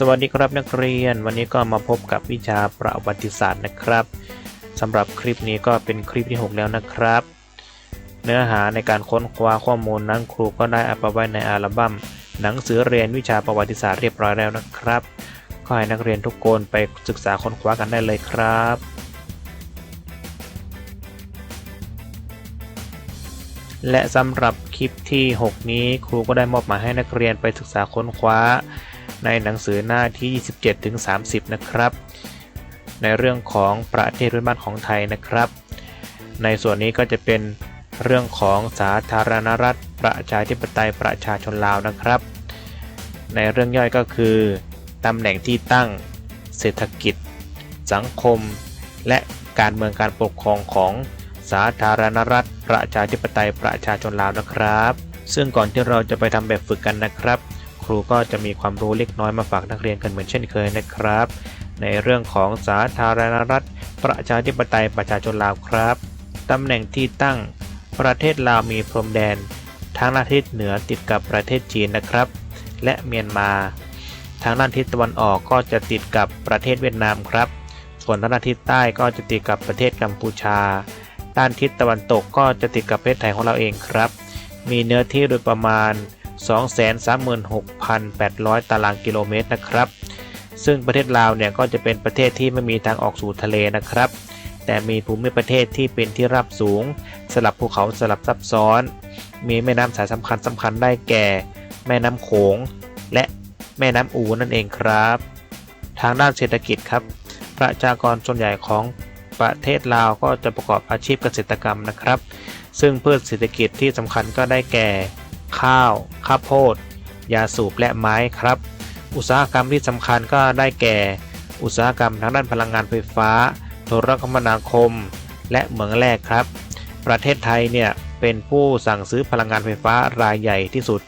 สวัสดีครับนักเรียน วันนี้ก็มาพบกับวิชาประวัติศาสตร์นะครับสำหรับคลิปนี้ก็เป็นคลิปที่ 6 แล้วนะครับ เนื้อหาในการค้นคว้าข้อมูลนั้นครูก็ได้อัปไว้ในอัลบั้มหนังสือเรียนวิชาประวัติศาสตร์เรียบร้อยแล้วนะครับก็ให้นักเรียนทุกคนไปศึกษาค้นคว้ากันได้เลยครับและสำหรับคลิปที่ 6 นี้ครูก็ได้มอบหมายให้นักเรียนไปศึกษาค้นคว้า หนังสือหน้าที่ 27ถึง30นะครับ ในเรื่องของประเทศพื้นบ้านของไทยนะครับ ในส่วนนี้ก็จะเป็นเรื่องของสาธารณรัฐ ประชาธิปไตยประชาชนลาวนะครับ ในเรื่องย่อยก็คือตำแหน่งที่ตั้งเศรษฐกิจ สังคม และการเมืองการปกครองของสาธารณรัฐ ประชาธิปไตยประชาชนลาวนะครับ ซึ่งก่อนที่เราจะไปทำแบบฝึกกันนะครับ ครูก็จะมีความรู้เล็กน้อยมาฝากนักเรียนกันเหมือนเช่นเคยนะครับ ในเรื่องของสาธารณรัฐ ประชาธิปไตยประชาชนลาวครับตำแหน่งที่ตั้งประเทศลาวมีพรมแดน ทางด้านทิศเหนือติดกับประเทศจีนนะครับ และเมียนมา ทางด้านทิศตะวันออกก็จะติดกับประเทศเวียดนามครับ ส่วนทางด้านทิศใต้ก็จะติดกับประเทศกัมพูชา ด้านทิศตะวันตกก็จะติดกับประเทศไทยของเราเองครับ มีเนื้อที่โดยประมาณ 236,800 ตารางกิโลเมตรนะครับ ซึ่งประเทศลาวเนี่ยก็จะเป็นประเทศที่ไม่มีทางออกสู่ทะเลนะครับ แต่มีภูมิประเทศที่เป็นที่ราบสูง สลับภูเขาสลับซับซ้อน มีแม่น้ำสายสำคัญสำคัญได้แก่ แม่น้ำโขง และแม่น้ำอูนั่นเองครับ ทางด้านเศรษฐกิจครับ ประชากรส่วนใหญ่ของประเทศลาวก็จะประกอบอาชีพเกษตรกรรมนะครับ ซึ่งพืชเศรษฐกิจที่สำคัญก็ได้แก่ ข้าว ข้าวโพด ยาสูบและไม้ครับ อุตสาหกรรมที่สำคัญก็ได้แก่ อุตสาหกรรมทางด้านพลังงานไฟฟ้า โทรคมนาคม และเหมืองแร่ครับ ประเทศไทยเนี่ยเป็นผู้สั่งซื้อพลังงานไฟฟ้ารายใหญ่ที่สุด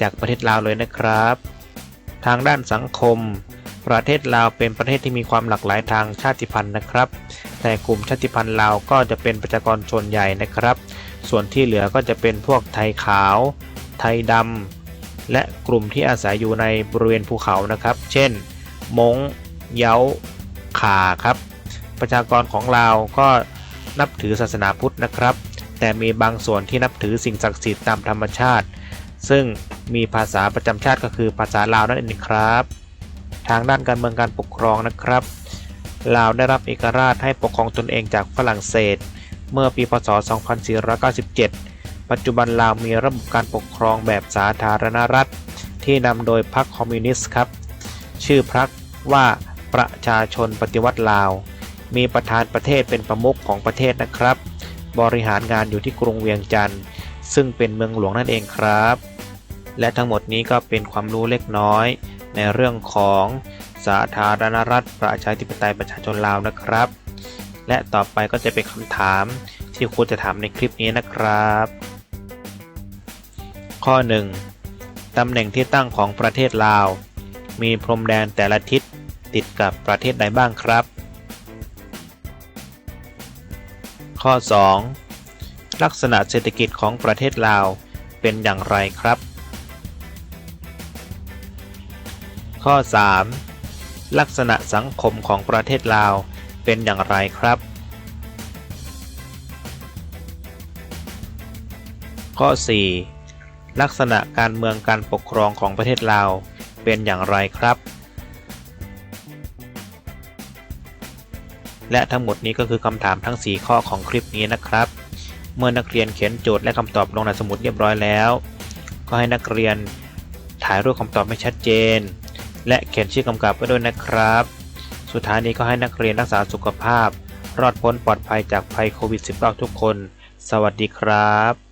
จากประเทศลาวเลยนะครับ ทางด้านสังคม ประเทศลาวเป็นประเทศที่มีความหลากหลายทางชาติพันธุ์นะครับ แต่กลุ่มชาติพันธุ์ลาวก็จะเป็นประชากรชนใหญ่นะครับ ส่วนที่เหลือก็จะเป็นพวกไทยขาว ไทยดำและกลุ่มที่อาศัยอยู่ในบริเวณภูเขานะครับ เช่น มงเย้าขาครับ ประชากรของลาวก็นับถือศาสนาพุทธนะครับ แต่มีบางส่วนที่นับถือสิ่งศักดิ์สิทธิ์ตามธรรมชาติ ซึ่งมีภาษาประจำชาติก็คือภาษาลาวนั่นเองครับ ทางด้านการเมืองการปกครองนะครับลาวได้รับเอกราชให้ปกครองตนเองจากฝรั่งเศส เมื่อปีพศ 2497 ปัจจุบันลาวมีระบบการปกครองแบบสาธารณรัฐ ที่นำโดยพรรคคอมมิวนิสต์ครับ ชื่อพรรคว่าประชาชนปฏิวัติลาว มีประธานประเทศเป็นประมุขของประเทศนะครับ บริหารงานอยู่ที่กรุงเวียงจันทร์ซึ่งเป็นเมืองหลวงนั่นเองครับ และทั้งหมดนี้ก็เป็นความรู้เล็กน้อย ในเรื่องของสาธารณรัฐ ประชาธิปไตยประชาชนลาวนะครับ และต่อไปก็จะเป็นคำถามที่ครูจะถามในคลิปนี้นะครับ ข้อ 1. ตำแหน่งที่ตั้งของประเทศลาว มีพรมแดนแต่ละทิศติดกับประเทศใดบ้างครับ ข้อ 2. ลักษณะเศรษฐกิจของประเทศลาวเป็นอย่างไรครับ ข้อ 3. ลักษณะสังคมของประเทศลาวเป็นอย่างไรครับ ข้อ 4. ลักษณะการเมืองการปกครองของประเทศลาวเป็นอย่างไรครับ และทั้งหมดนี้ก็คือคำถามทั้ง 4 ข้อของคลิปนี้นะครับ เมื่อนักเรียนเขียนโจทย์และคำตอบลงในสมุดเรียบร้อยแล้ว ก็ให้นักเรียนถ่ายรูปคำตอบให้ชัดเจน และเขียนชื่อกำกับไว้ด้วยนะครับ สุดท้ายนี้ก็ให้นักเรียนรักษาสุขภาพ รอดพ้นปลอดภัยจากภัยโควิด -19 ทุกคน สวัสดีครับ